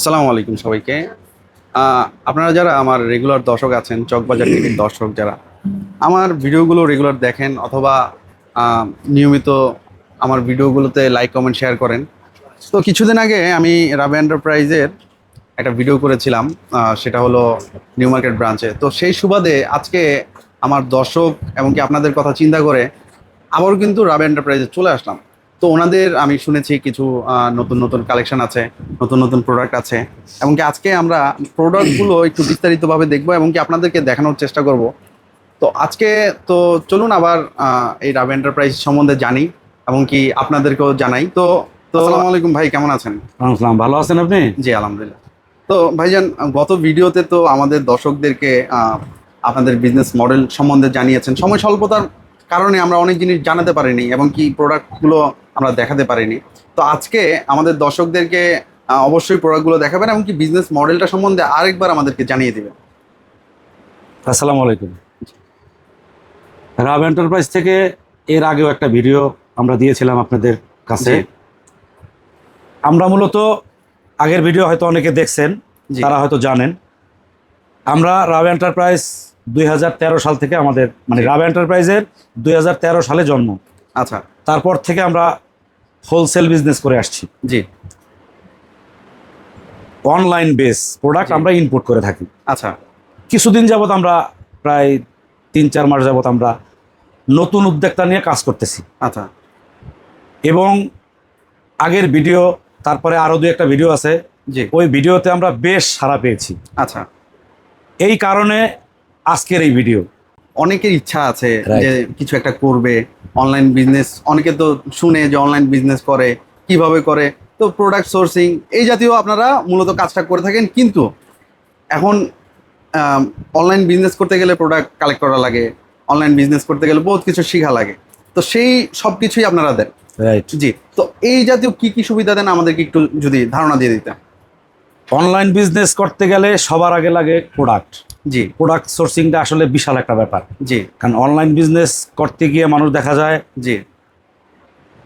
আসসালামু আলাইকুম সবাইকে। আপনারা যারা আমার রেগুলার দর্শক আছেন চকবাজার টিভির দর্শক যারা আমার ভিডিওগুলো রেগুলার দেখেন অথবা নিয়মিত আমার ভিডিওগুলোতে লাইক কমেন্ট শেয়ার করেন। তো কিছুদিন আগে আমি রাবে এন্টারপ্রাইজের একটা ভিডিও করেছিলাম সেটা হলো নিউ মার্কেট ব্রাঞ্চে তো সেই সুবাদে আজকে আমার দর্শক এমনকি আপনাদের কথা চিন্তা করে আবারও কিন্তু রাবে এন্টারপ্রাইজে চলে আসলাম। তো ওনাদের আমি শুনেছি কিছু নতুন নতুন কালেকশন আছে নতুন নতুন প্রোডাক্ট আছে। এবং কি আজকে আমরা প্রোডাক্টগুলো একটু বিস্তারিতভাবে দেখব এবং কি আপনাদেরকে দেখানোর চেষ্টা করব। তো আজকে তো চলুন আবার এই রাবে এন্টারপ্রাইজ সম্বন্ধে জানি এবং কি আপনাদেরকেও জানাই। তো তো আসসালামু আলাইকুম ভাই কেমন আছেন? আসসালাম ভালো আছেন আপনি? জি আলহামদুলিল্লাহ। তো ভাইজান গত ভিডিওতে তো আমাদের দর্শকদেরকে আপনাদের বিজনেস মডেল সম্বন্ধে জানিয়েছেন। সময় স্বল্পতার কারণে আমরা অনেক জিনিস জানাতে পারিনি এবং কি প্রোডাক্টগুলো আমরা দেখাতে পারিনি। তো আজকে আমাদের দর্শকদেরকে অবশ্যই প্রোডাক্টগুলো দেখাবেন এবং কি বিজনেস মডেলটা সম্বন্ধে আরেকবার আমাদেরকে জানিয়ে দেবেন। আসসালামু আলাইকুম। রাব এন্টারপ্রাইজ থেকে এর আগেও একটা ভিডিও আমরা দিয়েছিলাম আপনাদের কাছে। আমরা মূলত আগের ভিডিও হয়তো অনেকে দেখছেন তারা হয়তো জানেন। আমরা রাব এন্টারপ্রাইজ দুই হাজার তেরো সাল থেকে আমাদের মানে। রাব এন্টারপ্রাইজের দু হাজার তেরো সালে জন্ম। আচ্ছা। তারপর থেকে আমরা হোলসেল বিজনেস করে আসছি। জি। অনলাইন বেস প্রোডাক্ট আমরা ইনপুট করে থাকি। আচ্ছা। কিছুদিন যাবৎ আমরা প্রায় তিন চার মাস যাবত আমরা নতুন উদ্যোক্তা নিয়ে কাজ করতেছি। আচ্ছা। এবং আগের ভিডিও তারপরে আরও দু একটা ভিডিও আছে। জি। ওই ভিডিওতে আমরা বেশ সাড়া পেয়েছি। আচ্ছা। এই কারণে আজকের এই ভিডিও অনেকের ইচ্ছা আছে যে কিছু একটা করবে অনলাইন বিজনেস অনেকে তো শুনে যে অনলাইন বিজনেস করে কীভাবে করে। তো প্রোডাক্ট সোর্সিং এই জাতীয় আপনারা মূলত কাজটা করে থাকেন কিন্তু এখন অনলাইন বিজনেস করতে গেলে প্রোডাক্ট কালেক্ট করা লাগে অনলাইন বিজনেস করতে গেলে বহুত কিছু শেখা লাগে। তো সেই সব কিছুই আপনারা দেন। রাইট জি। তো এই জাতীয় কি কি সুবিধা দেন আমাদেরকে একটু যদি ধারণা দিয়ে দিতেন। অনলাইন বিজনেস করতে গেলে সবার আগে লাগে প্রোডাক্ট জি। প্রোডাক্ট সোর্সিংটা আসলে বিশাল একটা ব্যাপার। জি। কারণ অনলাইন বিজনেস করতে গিয়ে মানুষ দেখা যায় জি।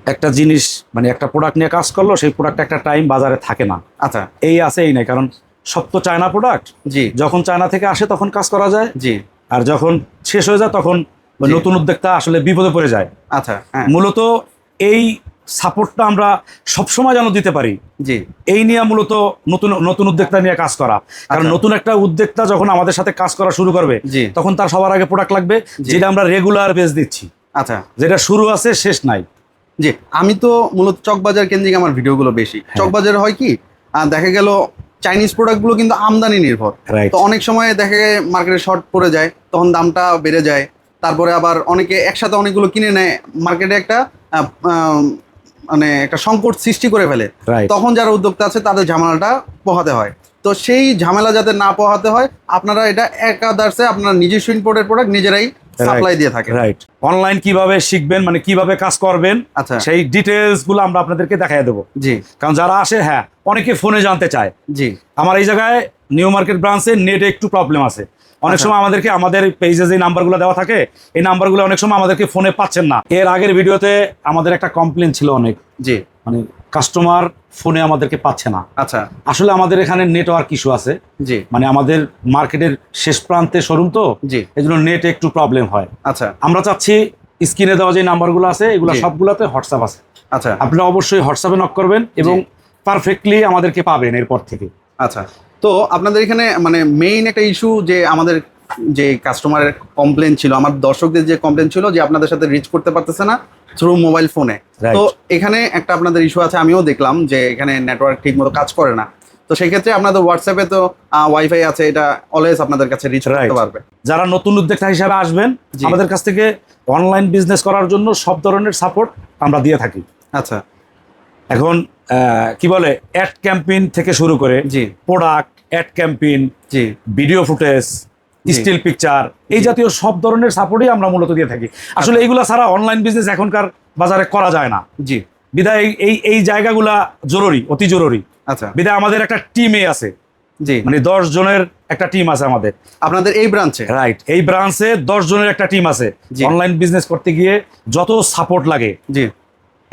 একটা জিনিস মানে একটা প্রোডাক্ট নিয়ে কাজ করল সেই প্রোডাক্ট একটা টাইম বাজারে থাকে না। আচ্ছা। এই আছে এই নাই। কারণ সব তো চায়না প্রোডাক্ট জি। যখন চায়না থেকে আসে তখন কাজ করা যায়। জি। আর যখন শেষ হয়ে যায় তখন নতুন উদ্যোক্তা আসলে বিপদে পড়ে যায়। আচ্ছা হ্যাঁ। মূলত এই সাপোর্টটা আমরা সবসময় যেন দিতে পারি। জি। এই নিয়ে মূলত নতুন নতুন উদ্যোক্তা নিয়ে কাজ করা। কারণ আচ্ছা। নতুন একটা উদ্যোক্তা যখন আমাদের সাথে কাজ করা শুরু করবে তখন তার সবার আগে প্রোডাক্ট লাগবে যেটা আমরা রেগুলার বেস দিচ্ছি। আচ্ছা। যেটা শুরু আছে শেষ নাই। জি আমি তো মূলত চকবাজার কেন্দ্রিক আমার ভিডিওগুলো বেশি। হ্যাঁ। চকবাজারে হয় কি দেখা গেল চাইনিজ প্রোডাক্টগুলো কিন্তু আমদানি নির্ভর। তো অনেক সময় দেখা যায় মার্কেটে শর্ট পড়ে যায় তখন দামটা বেড়ে যায়। তারপরে আবার অনেকে একসাথে অনেকগুলো কিনে নেয়। মার্কেটে একটা মানে একটা সংকট সৃষ্টি করে ফেলে। তখন যারা উদ্যোক্তা আছে তাদের ঝামেলাটা পোহাতে হয়। তো সেই ঝামেলা যাতে না পোহাতে হয় আপনারা এটা একাদার্সে আপনারা নিজস্ব ইম্পোর্টের প্রোডাক্ট নিজেরাই সাপ্লাই দিয়ে থাকেন। রাইট অনলাইন কীভাবে শিখবেন মানে কীভাবে কাজ করবেন আচ্ছা। সেই ডিটেলসগুলো আমরা আপনাদেরকে দেখাই দেবো। জি। কারণ যারা আসে হ্যাঁ অনেকে ফোনে জানতে চায়। জি। আমার এই জায়গায় নিউ মার্কেট ব্রাঞ্চে নেটে একটু প্রবলেম আছে। অনেক আচ্ছা। সময় আমাদেরকে আমাদের পেজে যে নাম্বারগুলো দেওয়া থাকে। এই নাম্বারগুলো অনেক সময় আমাদেরকে ফোনে পাচ্ছেন না। এর আগের ভিডিওতে আমাদের একটা কমপ্লেন ছিল অনেক। জি। মানে কাস্টমার ফোনে আমাদেরকে পাচ্ছে না। আচ্ছা। আসলে আমাদের এখানে নেটওয়ার্ক ইস্যু আছে। জি। মানে আমাদের মার্কেটের শেষ প্রান্তে শোরুম তো। জি। এই জন্য নেটে একটু প্রবলেম হয়। আচ্ছা। আমরা চাচ্ছি স্ক্রিনে দেওয়া যে নাম্বারগুলো আছে এগুলো। সবগুলোতে হোয়াটসঅ্যাপ আছে। আচ্ছা। আপনারা অবশ্যই হোয়াটসঅ্যাপে নক করবেন এবং পারফেক্টলি আমাদেরকে পাবেন এরপর থেকে। আচ্ছা। তো আপনাদের এখানে মানে মেইন একটা ইস্যু যে আমাদের যে কাস্টমারের কমপ্লেন ছিল আমার দর্শকদের যে কমপ্লেন ছিল যে আপনাদের সাথে রিচ করতে পারতেছে না থ্রু মোবাইল ফোনে তো এখানে একটা আপনাদের ইস্যু আছে আমিও দেখলাম যে এখানে নেটওয়ার্ক ঠিক মতো কাজ করে না। তো সেই ক্ষেত্রে আপনাদের হোয়াটসঅ্যাপে তো ওয়াইফাই আছে এটা অলওয়েজ আপনাদের কাছে রিচ করতে. পারবে। যারা নতুন উদ্যোক্তা হিসাবে আসবেন। আমাদের কাছ থেকে অনলাইন বিজনেস করার জন্য সব ধরনের সাপোর্ট আমরা দিয়ে থাকি। আচ্ছা। এখন কি বলে অ্যাড ক্যাম্পেইন থেকে শুরু করে জি। প্রোডাক্ট অ্যাড ক্যাম্পেইন জি। ভিডিও ফুটেজ স্টিল পিকচার এই জাতীয় সব ধরনের সাপোর্টই আমরা মূলত দিয়ে থাকি। আসলে এইগুলো ছাড়া অনলাইন বিজনেস এখনকার বাজারে করা যায় না। জি। বিদায় এই- এই জায়গাগুলা জরুরি অতি জরুরি। আচ্ছা। বিদায় আমাদের একটা টিমে আছে। জি। মানে দশ জনের একটা টিম আছে আমাদের। আপনাদের এই ব্রাঞ্চে রাইট এই ব্রাঞ্চে দশ জনের একটা টিম আছে। অনলাইন বিজনেস করতে গিয়ে যত সাপোর্ট লাগে জি।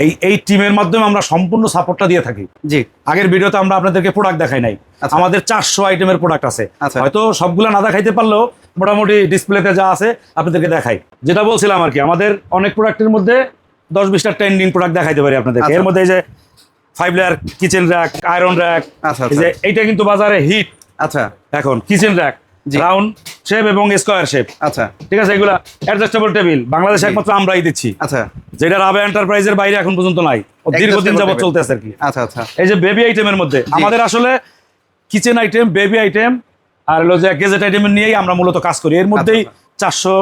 এই এই টিমের মাধ্যমে আমরা সম্পূর্ণ সাপোর্টটা দিয়ে থাকি জি আগের ভিডিওতে আমরা আপনাদেরকে প্রোডাক্ট দেখাই নাই আচ্ছা। আমাদের চারশো আইটেমের প্রোডাক্ট আছে আচ্ছা। হয়তো সবগুলো না দেখাইতে পারলেও মোটামুটি ডিসপ্লেতে যা আছে আপনাদেরকে দেখাই যেটা বলছিলাম আর কি আমাদের অনেক প্রোডাক্টের মধ্যে দশ বিশটা ট্রেন্ডিং প্রোডাক্ট দেখাইতে পারি আপনাদেরকে আচ্ছা। এর মধ্যে এই যে five layer kitchen rack iron rack আচ্ছা, এইটা কিন্তু বাজারে হিট আচ্ছা এখন কিচেন র্যাক। রাউন্ড শেপ এবং স্কোয়ার শেপ আচ্ছা। ঠিক আছে এগুলা অ্যাডজাস্টেবল টেবিল বাংলাদেশে একমাত্র আমরাই দিচ্ছি। আচ্ছা। যেটা রাবে এন্টারপ্রাইজের বাইরে এখন পর্যন্ত নাই। দীর্ঘদিন যাবত। চলতেছে আর কি। আচ্ছা আচ্ছা। এই যে বেবি আইটেমের মধ্যে আমাদের আসলে কিচেন আইটেম বেবি আইটেম আর হলো যে গেজেট আইটেম নিয়েই আমরা মূলত কাজ করি। এর মধ্যেই চারশো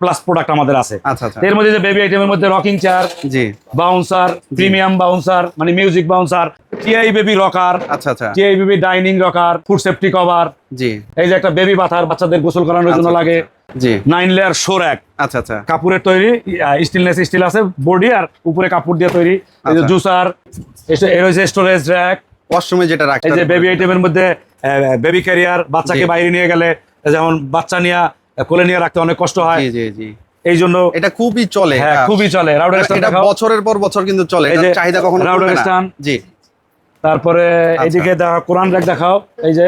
প্লাস প্রোডাক্ট আমাদের আছে। আচ্ছা আচ্ছা। এর মধ্যে যে বেবি আইটেমের মধ্যে রকিং চেয়ার জি। বাউন্সার প্রিমিয়াম বাউন্সার মানে music bouncer TI baby rocker আচ্ছা আচ্ছা। TI baby dining rocker food safety cover জি। এই যে একটা বেবি বাথার বাচ্চাদের গোসল করানোর জন্য আচ্ছা, লাগে। জি। নাইন লেয়ার শো র্যাক আচ্ছা আচ্ছা। কাপড়ের তৈরি স্টিলনেস স্টিল আছে বডি আর উপরে কাপড় দিয়ে তৈরি। এই যে। জুসার এর হচ্ছে স্টোরেজ র্যাক ওয়াশরুমে যেটা রাখতে এই যে বেবি আইটেমের মধ্যে বেবি ক্যারিয়ার বাচ্চাকে বাইরে নিয়ে গেলে যেমন বাচ্চা নিয়ে কোলে নিয়ে রাখতে অনেক কষ্ট হয়। জি জি এই জন্য এটা খুবই চলে। হ্যাঁ খুবই চলে। রাউডার এটা বছরের পর বছর কিন্তু চলে। যে চাহিদা কখনো রাউডার কমবে না। স্ট্যান্ড। জি। তারপরে। এইদিকে দেখা কোরআন র্যাক দেখাও। এই যে।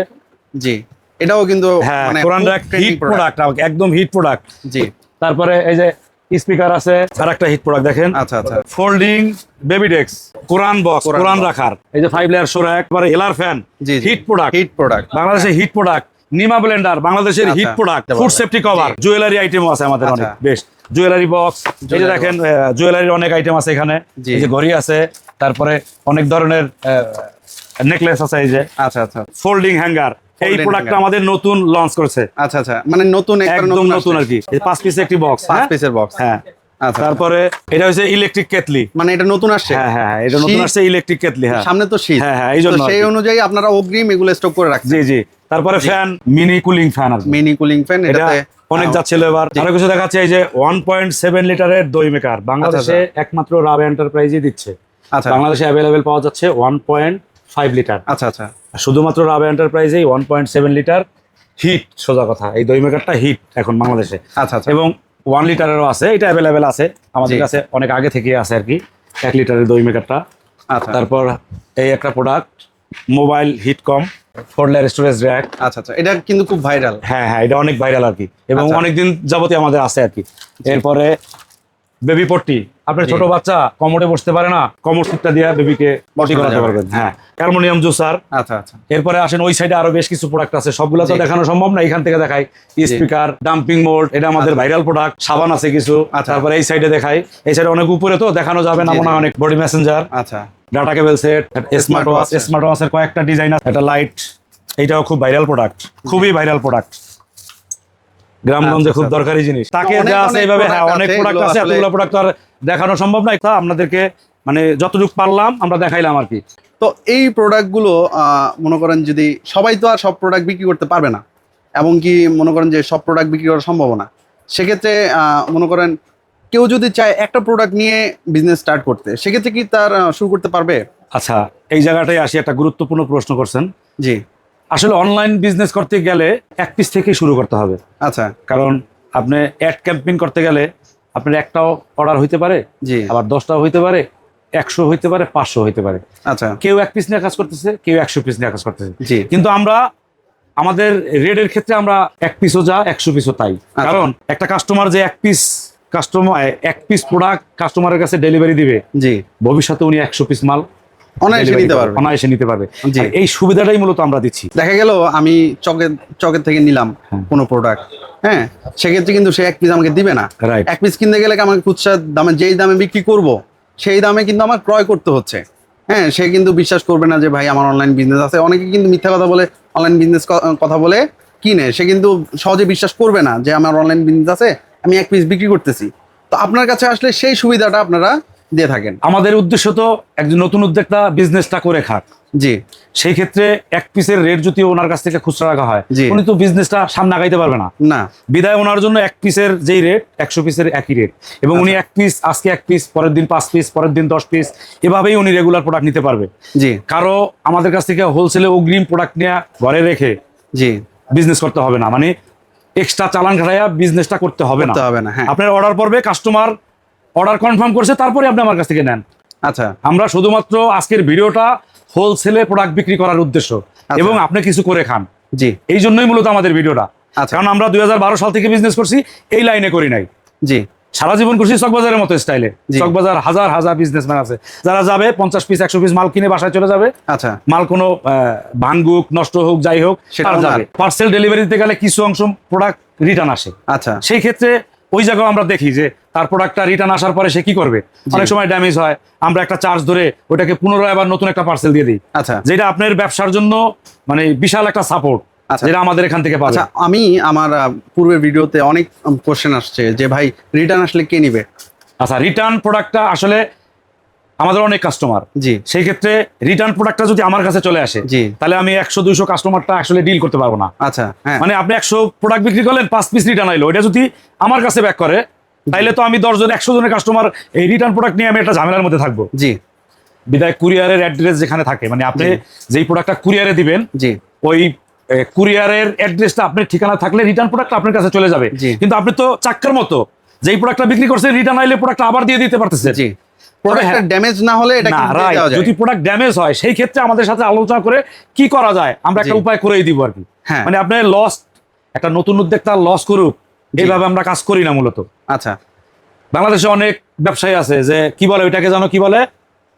জি। এটাও কিন্তু হ্যাঁ মানে কোরআন র্যাক হিট প্রোডাক্ট একদম হিট প্রোডাক্ট জি। তারপরে এই যে স্পিকার আছে আর একটা হিট প্রোডাক্ট দেখেন। আচ্ছা আচ্ছা। Folding baby desk Quran box Quran রাখার। এই যে ফাইভ লেয়ার সোরা একবারে এলার ফ্যান জি হিট প্রোডাক্ট হিট প্রোডাক্ট বাংলাদেশের হিট প্রোডাক্ট নিমা ব্লেন্ডার বাংলাদেশের hit product food safety cover jewellery আইটেমও আছে আমাদের আচ্ছা। অনেক বেশ। জুয়েলারি বক্স এই যে দেখেন জুয়েলারির অনেক আইটেম আছে এখানে। এই যে ঘড়ি আছে তারপরে অনেক ধরনের নেকলেস আছে এই যে। আচ্ছা আচ্ছা। ফোল্ডিং হ্যাঙ্গার এই প্রোডাক্টটা আমাদের নতুন লঞ্চ করছে। আচ্ছা আচ্ছা। মানে নতুন একদম নতুন আর কি। এই পাঁচ পিসের একটি বক্স পাঁচ পিসের বক্স হ্যাঁ। তারপরে এটা হচ্ছে ইলেকট্রিক কেতলি মানে এটা নতুন আসছে? হ্যাঁ হ্যাঁ হ্যাঁ, এটা নতুন আসছে ইলেকট্রিক কেতলি হ্যাঁ। সামনে তো শীত। হ্যাঁ, হ্যাঁ, এই জন্য সেই অনুযায়ী আপনারা অগ্রিম এগুলো স্টক করে রাখছেন। জি জি। তারপরে fan mini cooling fan mini cooling fan এটাতে অনেক যাচ্ছিল এবার। আরও কিছু দেখাচ্ছে এই যে ওয়ান পয়েন্ট সেভেন লিটারের দই মেকার বাংলাদেশে একমাত্র রাবে এন্টারপ্রাইজই দিচ্ছে। আচ্ছা। বাংলাদেশে অ্যাভেলেবেল পাওয়া যাচ্ছে ওয়ান পয়েন্ট ফাইভ লিটার আচ্ছা আচ্ছা। শুধুমাত্র Rabe এন্টারপ্রাইজেই one point seven litre hit সোজা কথা। এই দই মেকারটা হিট এখন বাংলাদেশে। আচ্ছা আচ্ছা। এবং ওয়ান লিটারেরও আছে এটা অ্যাভেলেবেল আছে। আমাদের কাছে অনেক আগে থেকে আছে আর কি এক লিটারের দই মেকারটা আচ্ছা। তারপর এই একটা প্রোডাক্ট মোবাইল হিট কম ফোর লেয়ার স্টোরেজ র্যাক আচ্ছা আচ্ছা এটা কিন্তু খুব ভাইরাল হ্যাঁ হ্যাঁ এটা অনেক ভাইরাল আর কি। এবং আচ্ছা। অনেকদিন যাবতীয় আমাদের আছে আর কি। এরপরে বেবি পট্টি আপনার ছোট বাচ্চা কমোডে বসতে পারে না কমোড সিটটা দিয়ে বেবিকে বসানো করাতে। পারবেন। হ্যাঁ অ্যালুমিনিয়াম জুসার। আচ্ছা আচ্ছা। এরপরে আসেন ওই সাইডে আরও বেশ কিছু প্রোডাক্ট আছে সবগুলো তো দেখানো সম্ভব না এখান থেকে দেখাই। স্পিকার ডাম্পিং মোড এটা আমাদের ভাইরাল প্রোডাক্ট সাবান আছে কিছু। আচ্ছা। তারপরে এই সাইডে দেখাই। এই সাইডে অনেক উপরে তো দেখানো যাবে না মনে হয় অনেক বডি মেসেঞ্জার আচ্ছা। Data cable set smart watch. Smart ওয়াচের কয়েকটা ডিজাইন আছে। একটা লাইট এইটাও খুব ভাইরাল প্রোডাক্ট খুবই ভাইরাল প্রোডাক্ট গ্রামগঞ্জে আচ্ছা, খুব আচ্ছা। দরকারি জিনিস। তাকে যা আছে এইভাবে হ্যাঁ অনেক প্রোডাক্ট আছে এতগুলো প্রোডাক্ট আর দেখানো সম্ভব না তা আপনাদেরকে মানে যতটুকু পারলাম আমরা দেখাইলাম আর কি। তো এই প্রোডাক্টগুলো মনে করেন যদি সবাই তো আর সব প্রোডাক্ট বিক্রি করতে পারবে না এবং কি মনে করেন যে সব প্রোডাক্ট বিক্রি করা সম্ভব না সেক্ষেত্রে আহ, মনে করেন কেউ যদি চায় একটা প্রোডাক্ট নিয়ে বিজনেস স্টার্ট করতে সেক্ষেত্রে কি তার শুরু করতে পারবে? আচ্ছা এই জায়গাটাই আসি একটা গুরুত্বপূর্ণ প্রশ্ন করছেন। জি। আসলে অনলাইন বিজনেস করতে গেলে এক পিস থেকেই শুরু করতে হবে। আচ্ছা। কারণ আপনি অ্যাড ক্যাম্পেইন করতে গেলে আপনার একটাও অর্ডার হইতে পারে জি। আবার দশটাও হইতে পারে একশো হইতে পারে পাঁচশো হইতে পারে। আচ্ছা। কেউ এক পিস নিয়ে কাজ করতেছে কেউ একশো পিস নিয়ে কাজ করতেছে। জি। কিন্তু আমরা আমাদের রেডের ক্ষেত্রে আমরা এক পিসও যা একশো পিসও তাই। আচ্ছা। কারণ একটা কাস্টমার যে এক পিস কাস্টমার এক পিস প্রোডাক্ট কাস্টমারের কাছে ডেলিভারি দিবে জি। ভবিষ্যতে উনি একশো পিস মাল অনায়াসে নিতে পারবে। অনায়াসে নিতে পারবে। এই সুবিধাটাই মূলত আমরা দিচ্ছি। দেখা গেল আমি চকের চকের থেকে নিলাম হ্যাঁ। কোনো প্রোডাক্ট হ্যাঁ? সেক্ষেত্রে কিন্তু সে এক পিস আমাকে দিবে না। এক পিস কিনতে গেলে আমাকে খুচরা দামে যেই দামে বিক্রি করব সেই দামে কিন্তু আমার ক্রয় করতে হচ্ছে। হ্যাঁ সে কিন্তু বিশ্বাস করবে না যে ভাই আমার অনলাইন বিজনেস আছে। অনেকে কিন্তু মিথ্যা কথা বলে অনলাইন বিজনেস কথা বলে কিনে। সে কিন্তু সহজে বিশ্বাস করবে না যে আমার অনলাইন বিজনেস আছে আমি এক পিস বিক্রি করতেছি। তো আপনার কাছে আসলে সেই সুবিধাটা আপনারা দিয়ে থাকেন? আমাদের উদ্দেশ্য তো একজন নতুন উদ্যোক্তা বিজনেসটা করে খাক। জি। সেই ক্ষেত্রে এক পিসের রেট যদি ওনার কাছ থেকে খুচরা রাখা হয়। উনি তো বিজনেসটা সামনে আগাইতে পারবে না। না। বিদায় ওনার জন্য এক পিসের যেই রেট একশো পিসের একই রেট এবং উনি এক পিস আজকে এক পিস পরের দিন পাঁচ পিস পরের দিন দশ পিস এভাবেই উনি রেগুলার প্রোডাক্ট নিতে পারবে। জি। কারও আমাদের কাছ থেকে হোলসেলে অগ্রিম প্রোডাক্ট নিয়ে ঘরে রেখে জি। বিজনেস করতে হবে না। মানে এক্সট্রা চালান খাটাইয়া বিজনেসটা করতে হবে না। করতে হবে না হ্যাঁ। আপনার অর্ডার পড়বে কাস্টমার অর্ডার কনফার্ম করছে তারপরে আপনি আমার কাছ থেকে নেন। আচ্ছা। আমরা শুধুমাত্র আজকের ভিডিওটা হোলসেলে প্রোডাক্ট বিক্রি করার উদ্দেশ্য এবং আপনি কিছু করে খান। জি। এই জন্যই মূলত আমাদের ভিডিওটা। আচ্ছা। কারণ আমরা দুই হাজার বারো সাল থেকে বিজনেস করছি এই লাইনে করি নাই। জি। সারা জীবন করছি চকবাজারের মতো স্টাইলে। চকবাজার হাজার হাজার বিজনেসম্যান আছে। যারা যাবে পঞ্চাশ পিস একশো পিস মাল কিনে বাসায় চলে যাবে। আচ্ছা। মাল কোনো ভাঙ্গুক নষ্ট হোক যাই হোক না। যাবে। পার্সেল ডেলিভারি দিতে গেলে কিছু অংশ প্রোডাক্ট রিটার্ন আসে। আচ্ছা। সেই ক্ষেত্রে ওই জায়গাও আমরা দেখি যে তার প্রোডাক্টটা রিটার্ন আসার পরে সে কি করবে? অনেক সময় ড্যামেজ হয়। আমরা একটা চার্জ ধরে ওটাকে পুনরায় আবার নতুন একটা পার্সেল দিয়ে দিই। আচ্ছা। যেটা আপনার ব্যবসার জন্য মানে বিশাল একটা সাপোর্ট আচ্ছা। যেটা আমাদের এখান থেকে আচ্ছা আমি আমার পূর্বের ভিডিওতে অনেক কোশ্চেন আসছে যে ভাই রিটার্ন আসলে কে নিবে? আচ্ছা রিটার্ন প্রোডাক্টটা আসলে আমাদের অনেক কাস্টমার জি। সেই ক্ষেত্রে রিটার্ন প্রোডাক্টটা যদি আমার কাছে চলে আসে জি। তাহলে আমি একশো দুইশো কাস্টমারটা আসলে ডিল করতে পারব না। আচ্ছা হ্যাঁ। মানে আপনি একশো প্রোডাক্ট বিক্রি করলেন পাঁচ পিস রিটার্ন আইলো। এটা যদি আমার কাছে ব্যাক করে তাইলে তো আমি দশজন একশো জনের কাস্টমার এই রিটার্ন প্রোডাক্ট নিয়ে আমি একটা ঝামেলার মধ্যে থাকব। জি। বিদায় কুরিয়ারের অ্যাড্রেস যেখানে থাকে মানে আপনি। যেই প্রোডাক্টটা কুরিয়ারে দিবেন জি। ওই কুরিয়ারের অ্যাড্রেসটা আপনার ঠিকানা থাকলে রিটার্ন প্রোডাক্ট আপনার কাছে চলে যাবে। কিন্তু আপনি তো চাক্কার মতো যেই প্রোডাক্টটা বিক্রি করছেন রিটার্ন আইলে প্রোডাক্ট আবার দিয়ে দিতে পারতেছেন। জি। প্রোডাক্টটা। ড্যামেজ না হলে এটা দেওয়া যায়। যদি প্রোডাক্ট ড্যামেজ হয় সেই ক্ষেত্রে আমাদের সাথে আলোচনা করে কি করা যায় আমরা একটা উপায় করেই দিব আর কি। হ্যাঁ। মানে আপনার লস একটা নতুন উদ্যোক্তা লস করুক এইভাবে আমরা কাজ করি না মূলত। আচ্ছা। বাংলাদেশে অনেক ব্যবসায়ী আছে যে কি বলে ওইটাকে জানো কি বলে?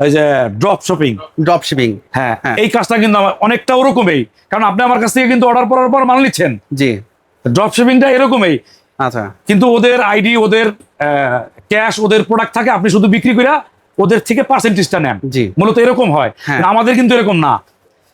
ওই যে ড্রপ শপিং ড্রপ শিপিং হ্যাঁ হ্যাঁ। এই কাজটা কিন্তু আমার অনেকটা ওরকমই কারণ আপনি আমার কাছ থেকে কিন্তু অর্ডার করার পর মাল নিচ্ছেন। জি। ড্রপ শিপিংটা এরকমই। আচ্ছা। কিন্তু ওদের আইডি ওদের ক্যাশ ওদের প্রোডাক্ট থাকে আপনি শুধু বিক্রি করে ওদের থেকে পার্সেন্টেজটা নেন। জি। মূলত এরকম হয়। হ্যাঁ। আমাদের কিন্তু এরকম না।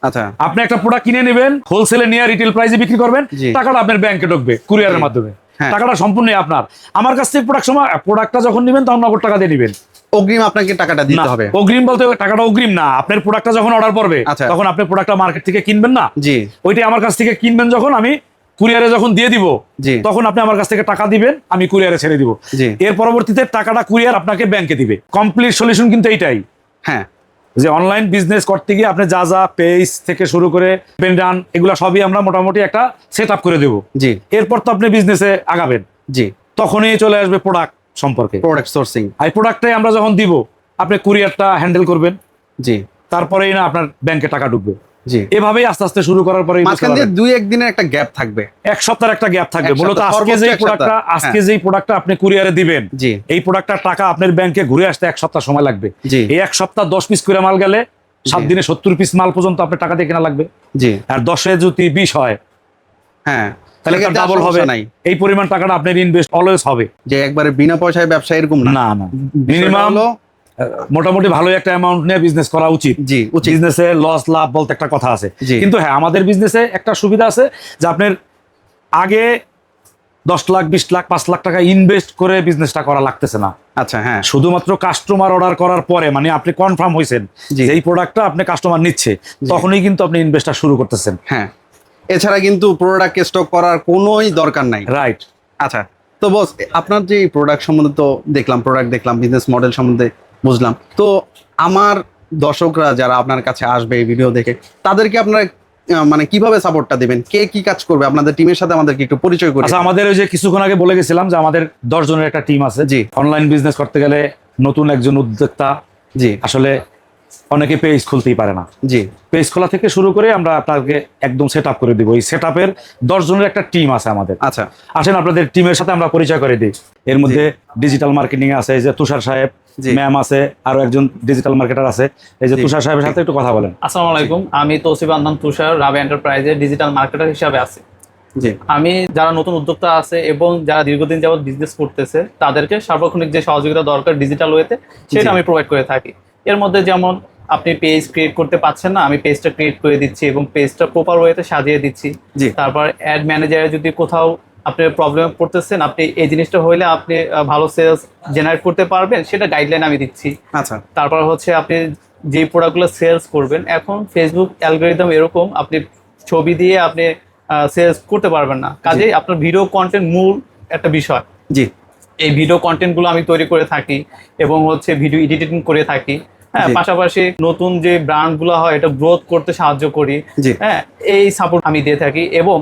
আচ্ছা। আপনি একটা প্রোডাক্ট কিনে নেবেন হোলসেলে নিয়ে রিটেল প্রাইসে বিক্রি করবেন টাকাটা আপনার ব্যাংকে ঢুকবে কুরিয়ারের মাধ্যমে। হ্যাঁ। টাকাটা সম্পূর্ণ আপনার। আমার কাছ থেকে প্রোডাক্ট সময় প্রোডাক্টটা যখন নেবেন তখন নগদ টাকা দিয়ে নেবেন। অগ্রিম আপনাকে টাকাটা দিতে হবে। অগ্রিম বলতে টাকাটা অগ্রিম না। আপনার প্রোডাক্টটা যখন অর্ডার করবে আচ্ছা। তখন আপনি প্রোডাক্টটা মার্কেট থেকে কিনবেন না। জি। ওইটাই আমার কাছ থেকে কিনবেন যখন আমি কুরিয়ারে যখন দিয়ে দিব তখন আপনি আমার কাছ থেকে টাকা দিবেন আমি কুরিয়ারে ছেড়ে দিব। এর পরবর্তীতে টাকাটা কুরিয়ার আপনাকে ব্যাংকে দিবে। কমপ্লিট সলিউশন কিন্তু এইটাই। হ্যাঁ। যে অনলাইন বিজনেস করতে গিয়ে আপনি যা যা পেজ থেকে শুরু করে পেন্ডান এগুলো সবই আমরা মোটামুটি একটা সেট আপ করে দেব। জি। এরপর তো আপনি বিজনেসে আগাবেন। জি। তখনই চলে আসবে প্রোডাক্ট সম্পর্কে। প্রোডাক্ট সোর্সিং আর প্রোডাক্টটাই আমরা যখন দিব আপনি কুরিয়ারটা হ্যান্ডেল করবেন। জি। তারপরেই না আপনার ব্যাংকে টাকা ঢুকবে। এভাবেই আস্তে আস্তে শুরু করার পরে মাঝখান দিয়ে দুই একদিনের একটা গ্যাপ থাকবে। এক সপ্তাহের একটা গ্যাপ থাকবে। মূলত আজকে যে প্রোডাক্টটা আজকে হ্যাঁ। যেই প্রোডাক্টটা আপনি কুরিয়ারে দিবেন এই প্রোডাক্টটার টাকা আপনার ব্যাংকে ঘুরে আসতে এক সপ্তাহ সময় লাগবে। এই এক সপ্তাহ দশ পিস করে মাল গেলে সাত দিনে সত্তর পিস মাল পর্যন্ত আপনার টাকা দিয়ে কেনা লাগবে। জি। আর দশে যদি বিশ হয় হ্যাঁ তাহলে ডাবল হবে। নাই। এই পরিমাণ টাকাটা আপনার ইনভেস্ট অলওয়েজ হবে। যে একবারে বিনা পয়সায় ব্যবসা এরকম না। না মিনিমাম মোটামুটি ভালো একটা অ্যামাউন্ট নিয়ে বিজনেস করা উচিত। জি উচিত। বিজনেসে লস লাভ বলতে একটা কথা আছে। কিন্তু হ্যাঁ আমাদের বিজনেসে একটা সুবিধা আছে যে আপনার আগে দশ লাখ বিশ লাখ পাঁচ লাখ টাকা ইনভেস্ট করে বিজনেসটা করা লাগতেছে না। আচ্ছা হ্যাঁ। শুধুমাত্র কাস্টমার অর্ডার করার পরে মানে আপনি কনফার্ম হয়েছেন যে এই প্রোডাক্টটা আপনি কাস্টমার নিচ্ছে তখনই কিন্তু আপনি ইনভেস্টটা শুরু করতেছেন। হ্যাঁ। এছাড়া কিন্তু প্রোডাক্ট স্টক করার কোনোই দরকার নাই। রাইট আচ্ছা তো বস আপনার যে প্রোডাক্ট সম্বন্ধে তো দেখলাম প্রোডাক্ট দেখলাম বিজনেস মডেল সম্বন্ধে বুঝলাম। তো আমার দর্শকরা যারা আপনার কাছে আসবে এই ভিডিও দেখে তাদেরকে আপনারা মানে কীভাবে সাপোর্টটা দেবেন? কে কি কাজ করবে? আপনাদের টিমের সাথে আমাদেরকে একটু পরিচয় করে আচ্ছা আমাদের ওই যে কিছুক্ষণ আগে বলে গেছিলাম যে আমাদের দশ জনের একটা টিম আছে। জি। অনলাইন বিজনেস করতে গেলে নতুন একজন উদ্যোক্তা জি। আসলে অনেকে পেজ খুলতেই পারে না। জি। পেজ খোলা থেকে শুরু করে আমরা আপনাকে একদম সেট আপ করে দিব। এই সেট আপের দশ জনের একটা টিম আছে আমাদের। আচ্ছা। আসেন আপনাদের টিমের সাথে আমরা পরিচয় করে দিই। এর মধ্যে ডিজিটাল মার্কেটিং আছে যে তুষার সাহেব। ম্যাম আছে আরও একজন ডিজিটাল মার্কেটার আছে। এই যে তুষার সাহেবের সাথে একটু কথা বলেন। আসসালামু আলাইকুম আমি তৌসিফ আন্দান তুষার রাবে এন্টারপ্রাইজের ডিজিটাল মার্কেটার হিসাবে আছি। জি। আমি যারা নতুন উদ্যোক্তা আছে এবং যারা দীর্ঘদিন যাবত বিজনেস করতেছে তাদেরকে সার্বক্ষণিক যে সহযোগিতা দরকার ডিজিটাল ওয়েতে সেটা আমি প্রোভাইড করে থাকি। এর মধ্যে যেমন আপনি পেজ ক্রিয়েট করতে পারছেন না আমি পেজটা ক্রিয়েট করে দিচ্ছি এবং পেজটা প্রপার ওয়েতে সাজিয়ে দিচ্ছি। জি। তারপর অ্যাড ম্যানেজারে যদি কোথাও আপনি প্রবলেমে পড়তেছেন আপনি এই জিনিসটা হইলে আপনি ভালো সেলস জেনারেট করতে পারবেন সেটা গাইডলাইন আমি দিচ্ছি। আচ্ছা। তারপর হচ্ছে আপনি যে প্রোডাক্টগুলো সেলস করবেন এখন ফেসবুক অ্যালগোরিদম এরকম আপনি ছবি দিয়ে আপনি সেলস করতে পারবেন না। কাজেই আপনার ভিডিও কন্টেন্ট মূল একটা বিষয়। জি। এই ভিডিও কন্টেন্টগুলো আমি তৈরি করে থাকি এবং হচ্ছে ভিডিও এডিটিং করে থাকি। হ্যাঁ পাশাপাশি নতুন যে ব্র্যান্ডগুলো হয় এটা গ্রোথ করতে সাহায্য করি। হ্যাঁ এই সাপোর্ট আমি দিয়ে থাকি এবং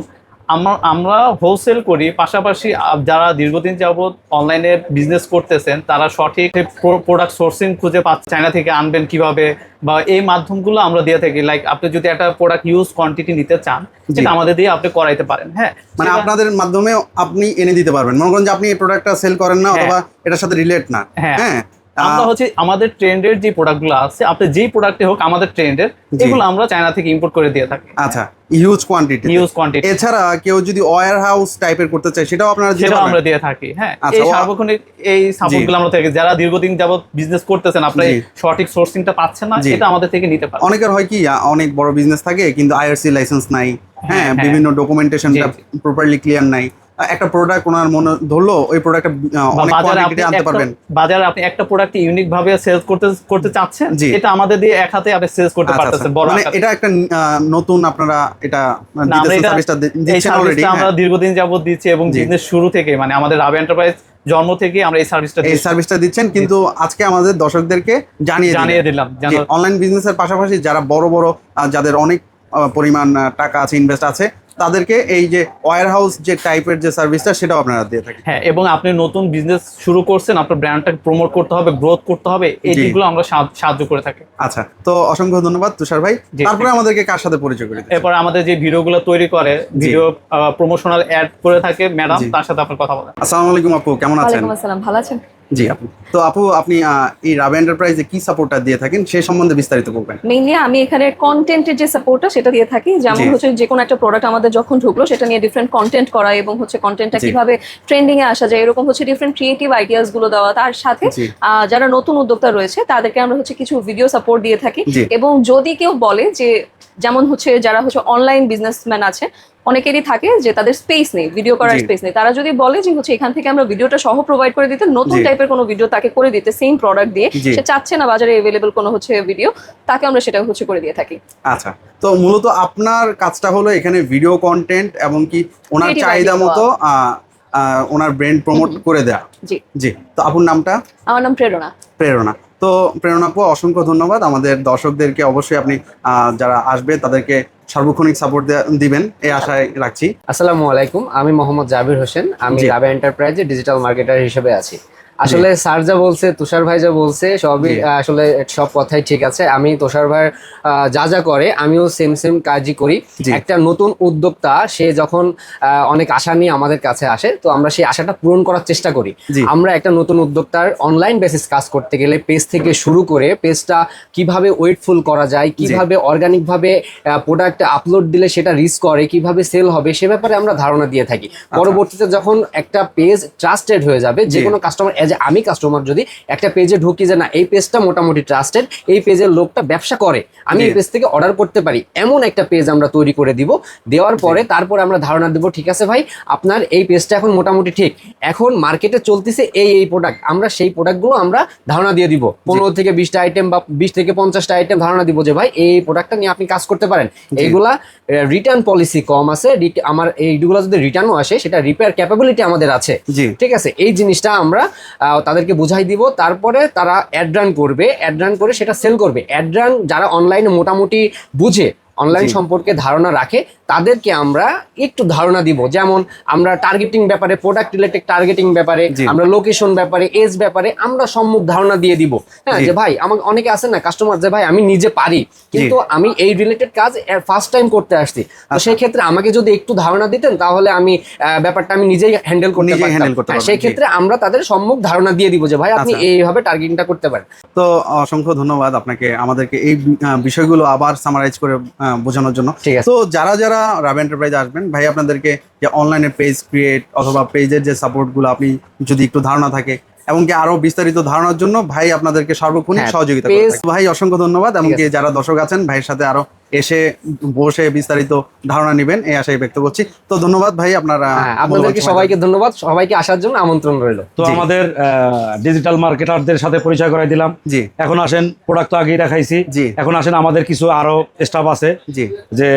আমরা আমরা হোলসেল করি পাশাপাশি যারা দীর্ঘদিন যাবৎ অনলাইনে বিজনেস করতেছেন তারা সঠিক প্রোডাক্ট সোর্সিং খুঁজে পাচ্ছে চায়না থেকে আনবেন কীভাবে বা এই মাধ্যমগুলো আমরা দিয়ে থাকি। লাইক আপনি যদি একটা প্রোডাক্ট ইউজ কোয়ান্টিটি নিতে চান সেটা আমাদের দিয়ে আপনি করাইতে পারেন হ্যাঁ? মানে আপনাদের মাধ্যমে আপনি এনে দিতে পারবেন। মনে করেন যে আপনি এই প্রোডাক্টটা সেল করেন না হ্যাঁ। অথবা এটার সাথে রিলেট না। হ্যাঁ। হ্যাঁ আমরা হচ্ছে আমাদের ট্রেন্ডের যে প্রোডাক্টগুলো আছে আপনি যেই প্রোডাক্টে হোক আমাদের ট্রেন্ডের। এগুলো আমরা চায়না থেকে ইম্পোর্ট করে দিয়ে থাকি। আচ্ছা হিউজ কোয়ান্টিটি হিউজ কোয়ান্টিটি এছাড়া কেউ যদি ওয়্যার হাউস টাইপের করতে চায় সেটাও আপনারা সেটাও আমরা দিয়ে থাকি হ্যাঁ। আচ্ছা, এই সার্বক্ষণিক এই সাপোর্টগুলো আমরা থেকে যারা দীর্ঘদিন যাবত বিজনেস করতেছেন আপনারা জি। সঠিক সোর্সিংটা পাচ্ছেন না। এটা আমাদের থেকে নিতে পারেন অনেকের হয় কি অনেক বড় বিজনেস থাকে কিন্তু আইআরসি লাইসেন্স নাই হ্যাঁ হ্যাঁ। বিভিন্ন ডকুমেন্টেশনটা প্রপারলি ক্লিয়ার নাই। একটা প্রোডাক্ট ওনার মনে ধরলো ওই প্রোডাক্টটা অনেক বাজারে আনতে পারবেন। বাজারে আপনি একটা প্রোডাক্ট ইউনিক ভাবে সেলস করতে করতে চাচ্ছেন। এটা আমাদের দিয়ে এক হাতে আপনি সেলস করতে আচ্ছা, আচ্ছা। পারতেছেন বড় মানে এটা একটা নতুন আপনারা এটা সার্ভিসটা দিচ্ছেন অলরেডি আমরা দীর্ঘদিন যাবত দিচ্ছি এবং বিজনেস শুরু থেকে মানে আমাদের রাব এন্টারপ্রাইজ জন্ম থেকে আমরা এই সার্ভিসটা এই সার্ভিসটা দিচ্ছেন কিন্তু আজকে আমাদের দর্শকদেরকে জানিয়ে জানিয়ে দিলাম অনলাইন বিজনেসের পাশাপাশি যারা বড় বড় যাদের অনেক পরিমাণ টাকা আছে ইনভেস্ট আছে তাদেরকে এই যে ওয়্যার হাউস যে টাইপের যে সার্ভিসটা সেটাও আপনারা দিয়ে থাকেন। হ্যাঁ এবং আপনি নতুন বিজনেস শুরু করছেন আপনার ব্র্যান্ডটাকে প্রমোট করতে হবে গ্রোথ করতে হবে এই দিকগুলো আমরা সাহায্য- সাহায্য করে থাকি। আচ্ছা তো অসংখ্য ধন্যবাদ তুষার ভাই। তারপরে আমাদেরকে কার সাথে পরিচয় করে? এরপর আমাদের যে ভিডিওগুলো তৈরি করে ভিডিও প্রমোশনাল অ্যাড করে থাকে ম্যাডাম তার সাথে আপনার কথা বলেন। আসসালামু আলাইকুম আপু কেমন আছেন? ওয়ালাইকুম আসসালাম ভালো আছেন? জি আপু। তো আপু আপনি এই রাবে এন্টারপ্রাইজে কি সাপোর্টটা দিয়ে থাকেন সেই সম্বন্ধে বিস্তারিত বলবেন। মেইনলি আমি এখানে কন্টেন্টের যে সাপোর্টটা সেটা দিয়ে থাকি। যেমন হচ্ছে যে কোনো একটা প্রোডাক্ট আমাদের যখন ঢুকলো সেটা নিয়ে ডিফারেন্ট কন্টেন্ট করা এবং হচ্ছে কন্টেন্টটা কীভাবে ট্রেন্ডিং এ আসা যায় এরকম হচ্ছে ডিফারেন্ট ক্রিয়েটিভ আইডিয়াসগুলো দেওয়া। তার সাথে যারা নতুন উদ্যোক্তা রয়েছে তাদেরকে আমরা হচ্ছে কিছু ভিডিও সাপোর্ট দিয়ে থাকি। এবং যদি কেউ বলে যে যেমন হচ্ছে যারা হচ্ছে অনলাইন বিজনেসম্যান আছে অনেকেরই থাকে যে তাদের স্পেস নেই ভিডিও করার স্পেস নেই। তারা যদি বলে যে হচ্ছে এখান থেকে আমরা ভিডিওটা সহ প্রোভাইড করে দিতে নতুন টাইপের কোনো ভিডিও তাকে করে দিতে সেম প্রোডাক্ট দিয়ে সে চাচ্ছে না বাজারে এভেলেবল কোনো হচ্ছে ভিডিও তাকে আমরা সেটা হচ্ছে করে দিয়ে থাকি। আচ্ছা তো মূলত আপনার কাজটা হলো এখানে ভিডিও কন্টেন্ট এবং কি ওনার চাহিদা মতো ওনার ব্র্যান্ড প্রমোট করে দেয়া। জি। জি তো আপুর নামটা? আমার নাম প্রেরণা। প্রেরণা। তো প্রেরণা আপু অসংখ্য ধন্যবাদ। আমাদের দর্শকদেরকে অবশ্যই আপনি আহ, যারা আসবে তাদেরকে সার্বক্ষণিক সাপোর্ট দিবেন এই আশায় রাখছি। আসসালামু আলাইকুম আমি মোহাম্মদ জাবির হোসেন। আমি। রাবে এন্টারপ্রাইজে ডিজিটাল মার্কেটার হিসেবে আছি। আসলে স্যার যা বলছে তুষার ভাই যা বলছে সবই আসলে সব কথাই ঠিক আছে। আমি তুষার ভাই যা যা করে আমিও সেম সেম কাজই করি। একটা নতুন উদ্যোক্তা সে যখন অনেক আশা নিয়ে আমাদের কাছে আসে তো আমরা সেই আশাটা পূরণ করার চেষ্টা করি। আমরা একটা নতুন উদ্যোক্তার অনলাইন বেসিস কাজ করতে গেলে পেজ থেকে শুরু করে পেজটা কীভাবে ওয়েটফুল করা যায় কীভাবে অর্গানিক ভাবে প্রোডাক্ট আপলোড দিলে সেটা রিচ করে কীভাবে সেল হবে সে ব্যাপারে আমরা ধারণা দিয়ে থাকি। পরবর্তীতে যখন একটা পেজ ট্রাস্টেড হয়ে যাবে যে কোনো কাস্টমার এজ আমি কাস্টমার যদি একটা পেজে ঢুকি যে না এই পেজটা মোটামুটি ট্রাস্টেড এই পেজের লোকটা ব্যবসা করে আমি এই পেজ থেকে অর্ডার করতে পারি এমন একটা পেজ আমরা তৈরি করে দিব। দেওয়ার পরে তারপরে আমরা ধারণা দেবো ঠিক আছে ভাই আপনার এই পেজটা এখন মোটামুটি ঠিক। এখন মার্কেটে চলতেছে এই এই প্রোডাক্ট আমরা সেই প্রোডাক্টগুলো আমরা ধারণা দিয়ে দিব। পনেরো থেকে বিশটা আইটেম বা বিশ থেকে পঞ্চাশটা আইটেম ধারণা দিব যে ভাই এই প্রোডাক্টটা নিয়ে আপনি কাজ করতে পারেন। এইগুলা রিটার্ন পলিসি কম আছে আমার এইগুলো যদি রিটার্নও আসে সেটা রিপেয়ার ক্যাপাবিলিটি আমাদের আছে। ঠিক আছে? এই জিনিসটা আমরা তাদেরকে বুঝাই দিব। তারপরে তারা অ্যাড রান করবে। অ্যাড রান করে সেটা সেল করবে। অ্যাড রান যারা অনলাইনে মোটামুটি বুঝে অনলাইন সম্পর্কে ধারণা রাখে তাদেরকে আমরা একটু ধারণা দিব। যেমন আমরা টার্গেটিং ব্যাপারে প্রোডাক্ট রিলেটেড টার্গেটিং ব্যাপারে আমরা লোকেশন ব্যাপারে এজ ব্যাপারে আমরা সম্মুখ ধারণা দিয়ে দিব। হ্যাঁ যে ভাই আমাকে অনেকে আছে না কাস্টমার যে ভাই আমি নিজে পারি। কিন্তু আমি এই রিলেটেড কাজ ফার্স্ট টাইম করতে আসছি। তো আচ্ছা। সেই ক্ষেত্রে আমাকে যদি একটু ধারণা দিতেন তাহলে আমি ব্যাপারটা আমি নিজেই হ্যান্ডেল করতে পারতাম। হ্যাঁ, সেই ক্ষেত্রে আমরা তাদের সম্মুখ ধারণা দিয়ে দিব যে ভাই আপনি আচ্ছা। এইভাবে টার্গেটিংটা করতে পারেন। তো অসংখ্য ধন্যবাদ আপনাকে আমাদেরকে এই বিষয়গুলো আবার সামারাইজ করে বোঝানোর জন্য। তো যারা যারা রাব এন্টারপ্রাইজ আসবেন। ভাই, আপনাদেরকে যে অনলাইনে পেজ ক্রিয়েট অথবা পেজের যে সাপোর্টগুলো আপনি যদি একটু ধারণা থাকে এমনকি আরও বিস্তারিত ধারণার জন্য ভাই আপনাদেরকে সার্বক্ষণিক হ্যাঁ, সহযোগিতা করে ভাই অসংখ্য ধন্যবাদ। এমনকি যারা দর্শক আছেন ভাইয়ের সাথে আরও এসে বসে বিস্তারিত ধারণা নেবেন এই আশাই ব্যক্ত করছি। তো ধন্যবাদ ভাই আপনারা হ্যাঁ আপনাদেরকে সবাইকে ধন্যবাদ। সবাইকে আসার জন্য আমন্ত্রণ রইল। তো। আমাদের ডিজিটাল মার্কেটারদের সাথে পরিচয় করাই দিলাম। জি। এখন আসেন প্রোডাক্ট তো আগেই দেখাইছি। জি। এখন আসেন আমাদের কিছু আরও স্টাফ আছে। জি। যে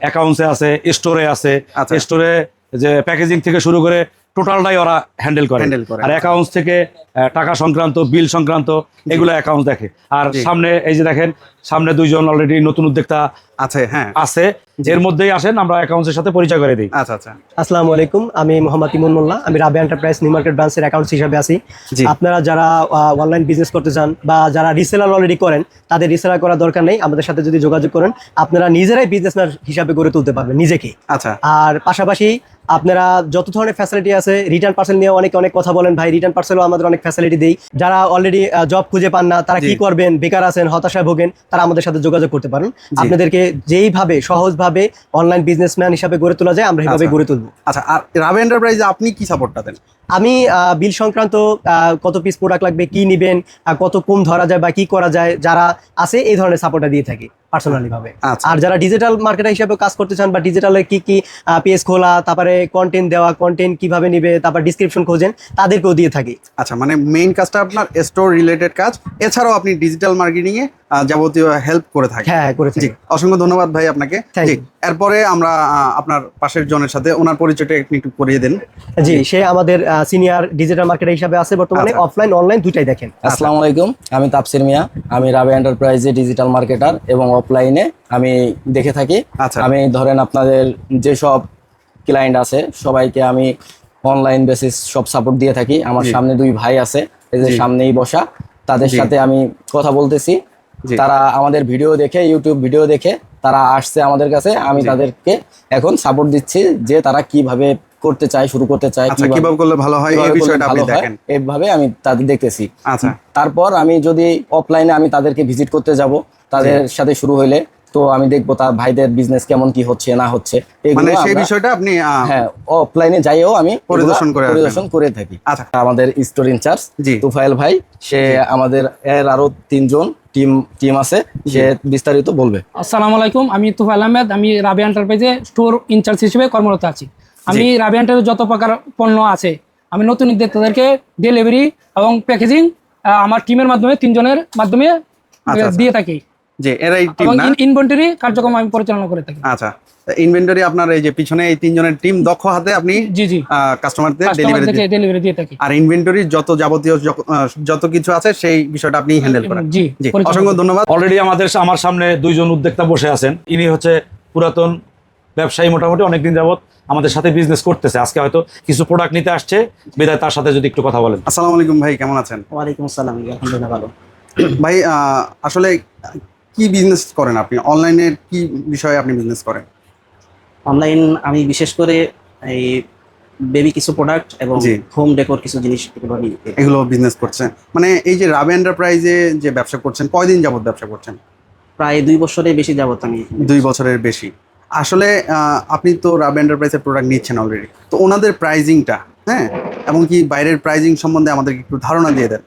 অ্যাকাউন্টসে আছে স্টোরে আছে। আচ্ছা। স্টোরে যে প্যাকেজিং থেকে শুরু করে টোটালটাই ওরা হ্যান্ডেল করে। আর অ্যাকাউন্টস থেকে টাকা সংক্রান্ত বিল সংক্রান্ত এগুলো অ্যাকাউন্টস দেখে। আর সামনে এই যে দেখেন সামনে দুইজন অলরেডি নতুন উদ্যোক্তা আছে হ্যাঁ। আছে। এর মধ্যেই আসেন আমরা অ্যাকাউন্টসের সাথে পরিচয় করে দিই। আচ্ছা আচ্ছা। আসসালামু আলাইকুম আমি মোহাম্মদ ইমন মোল্লা আমি রাবে এন্টারপ্রাইজ নিউ মার্কেট ব্রাঞ্চের অ্যাকাউন্টস হিসাবে আছি। আপনারা যারা অনলাইন বিজনেস করতে চান বা যারা রিসেলার অলরেডি করেন তাদের রিসেলার করার দরকার নেই আমাদের সাথে যদি যোগাযোগ করেন আপনারা নিজেরাই বিজনেসম্যান হিসাবে গড়ে তুলতে পারবেন নিজেকে আচ্ছা। আর পাশাপাশি আপনারা যত ধরনের ফ্যাসিলিটি আছে রিটার্ন পার্সেল নিয়ে অনেক অনেক কথা বলেন ভাই রিটার্ন পার্সেলও আমাদের অনেক ফ্যাসিলিটি দেই। যারা অলরেডি জব খুঁজে পান না তারা কি করবেন বেকার আছেন হতাশায় ভোগেন তারা আমাদের সাথে যোগাযোগ করতে পারেন। আপনাদেরকে যেইভাবে সহজভাবে অনলাইন বিজনেসম্যান হিসাবে গড়ে তোলা যায় আমরা এইভাবে আচ্ছা। গড়ে তুলবো। আচ্ছা আর রাবে এন্টারপ্রাইজে আপনি কি সাপোর্টটা দেন? আমি বিল সংক্রান্ত কত পিস প্রোডাক্ট লাগবে কি নিবেন কত কম ধরা যায় বা কি করা যায় যারা আছে এই ধরনের সাপোর্টটা দিয়ে থাকি পার্সোনালি ভাবে। আচ্ছা। আর যারা ডিজিটাল মার্কেটার হিসেবে কাজ করতে চান বা ডিজিটালে কি কি পেজ খোলা তারপরে কন্টেন্ট দেওয়া কন্টেন্ট কীভাবে নিবে তারপর ডিসক্রিপশন খোঁজেন তাদেরকেও দিয়ে থাকি। আচ্ছা মানে মেইন কাজটা আপনার স্টোর রিলেটেড কাজ এছাড়াও আপনি ডিজিটাল মার্কেটিং এ যাবতীয় হেল্প করে থাকেন। হ্যাঁ করে থাকি। অসংখ্য ধন্যবাদ ভাই আপনাকে। এরপরে আমরা আপনার পাশের জনের সাথে ওনার পরিচয়টা একটু করিয়ে দেন। জি সে আমাদের সিনিয়র ডিজিটাল মার্কেটার হিসাবে আছে বর্তমানে আচ্ছা। অফলাইন অনলাইন দুইটাই দেখেন। আসসালামু আলাইকুম আমি তাপসির মিয়া আমি রাবে এন্টারপ্রাইজে ডিজিটাল মার্কেটার এবং অফলাইনে আমি দেখে থাকি। আচ্ছা। আমি ধরেন আপনাদের যেসব ক্লায়েন্ট আছে সবাইকে আমি অনলাইন বেসিস সব সাপোর্ট দিয়ে থাকি। আমার সামনে দুই ভাই আছে এই যে সামনেই বসা। তাদের সাথে আমি কথা বলতেছি। তারা আমাদের ভিডিও দেখে ইউটিউব ভিডিও দেখে তারা আসছে আমাদের কাছে। আমি তাদেরকে এখন সাপোর্ট দিচ্ছি যে তারা কীভাবে করতে চাই শুরু করতে চায় আচ্ছা কীভাবে করলে ভালো হয়? এই বিষয়টা আপনি দেখেন। এইভাবে আমি তাদের দেখতেছি। আচ্ছা। তারপর আমি যদি অফলাইনে আমি তাদেরকে ভিজিট করতে যাব তাদের সাথে শুরু হইলে তো আমি দেখব তার ভাইদের বিজনেস কেমন কি হচ্ছে না হচ্ছে মানে সেই বিষয়টা আপনি হ্যাঁ অফলাইনে যাইও আমি পরিদর্শন করে পরিদর্শন করে থাকি। আচ্ছা। আমাদের স্টোর ইনচার্জ জি। তুফাইল ভাই সে আমাদের এর আরও তিনজন টিম টিম আছে সে বিস্তারিত বলবে। আসসালামু আলাইকুম আমি তুফাইল আহমেদ আমি রাবি এন্টারপ্রাইজে স্টোর ইনচার্জ হিসেবে কর্মরত আছি। আমি রাবি যত প্রকার পণ্য আছে আমি নতুন উদ্যোক্তাদেরকে ডেলিভারি এবং প্যাকেজিং আমার টিমের মাধ্যমে তিনজনের মাধ্যমে আচ্ছা, আচ্ছা। দিয়ে থাকি। যে এরাই টিম না? ইনভেন্টরি কার্যক্রম আমি পরিচালনা করে থাকি। আচ্ছা ইনভেন্টরি আপনার এই যে পিছনে এই তিনজনের টিম দক্ষ হাতে আপনি জি জি। কাস্টমারদের ডেলিভারি ডেলিভারি দিয়ে থাকি আর ইনভেন্টরি যত যাবতীয় যত কিছু আছে সেই বিষয়টা আপনি হ্যান্ডেল করেন। জি জি অসংখ্য ধন্যবাদ। অলরেডি আমাদের আমার সামনে দুইজন উদ্যোক্তা বসে আছেন। ইনি হচ্ছে পুরাতন ব্যবসায়ী মোটামুটি অনেকদিন যাবত আমাদের সাথে বিজনেস করতেছে। আজকে হয়তো কিছু প্রোডাক্ট নিতে আসছে। বিদায় তার সাথে যদি একটু কথা বলেন। আসসালামু আলাইকুম ভাই কেমন আছেন? ওয়ালাইকুম আসসালাম আলহামদুলিল্লাহ ভালো। ভাই আহ, আসলে কি বিজনেস করেন আপনি? অনলাইনের কি বিষয়ে আপনি বিজনেস করেন? অনলাইন আমি বিশেষ করে এই বেবি কিছু প্রোডাক্ট এবং। হোম ডেকোর কিছু জিনিস এগুলো এগুলো বিজনেস করছেন। মানে এই যে রাবে এন্টারপ্রাইজে যে ব্যবসা করছেন কয়দিন যাবত ব্যবসা করছেন? প্রায় দুই বছরের বেশি যাবত আমি দুই বছরের বেশি। আসলে আপনি তো রাব এন্টারপ্রাইজের প্রোডাক্ট নিচ্ছেন অলরেডি তো ওনাদের প্রাইজিংটা হ্যাঁ? এমনকি বাইরের প্রাইজিং সম্বন্ধে আমাদেরকে একটু ধারণা দিয়ে দেন।